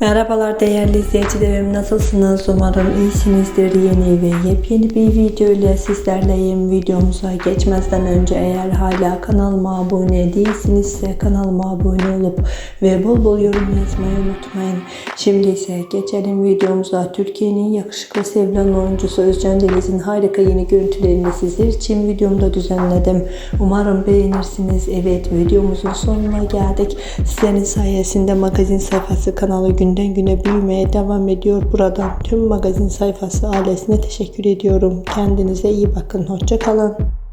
Merhabalar değerli izleyicilerim nasılsınız? Umarım iyisinizdir. Yeni ve yepyeni bir video ile sizlerleyim. Videomuza geçmezden önce eğer hala kanalıma abone değilsinizse kanalıma abone olup ve bol bol yorum yazmayı unutmayın şimdi ise geçelim videomuza Türkiye'nin yakışıklı sevilen oyuncusu Özcan Deniz'in harika yeni görüntülerini sizler için videomda düzenledim umarım beğenirsiniz evet videomuzun sonuna geldik sizlerin sayesinde magazin sayfası kanalı günden güne büyümeye devam ediyor. Buradan tüm magazin sayfası ailesine teşekkür ediyorum. Kendinize iyi bakın. Hoşçakalın.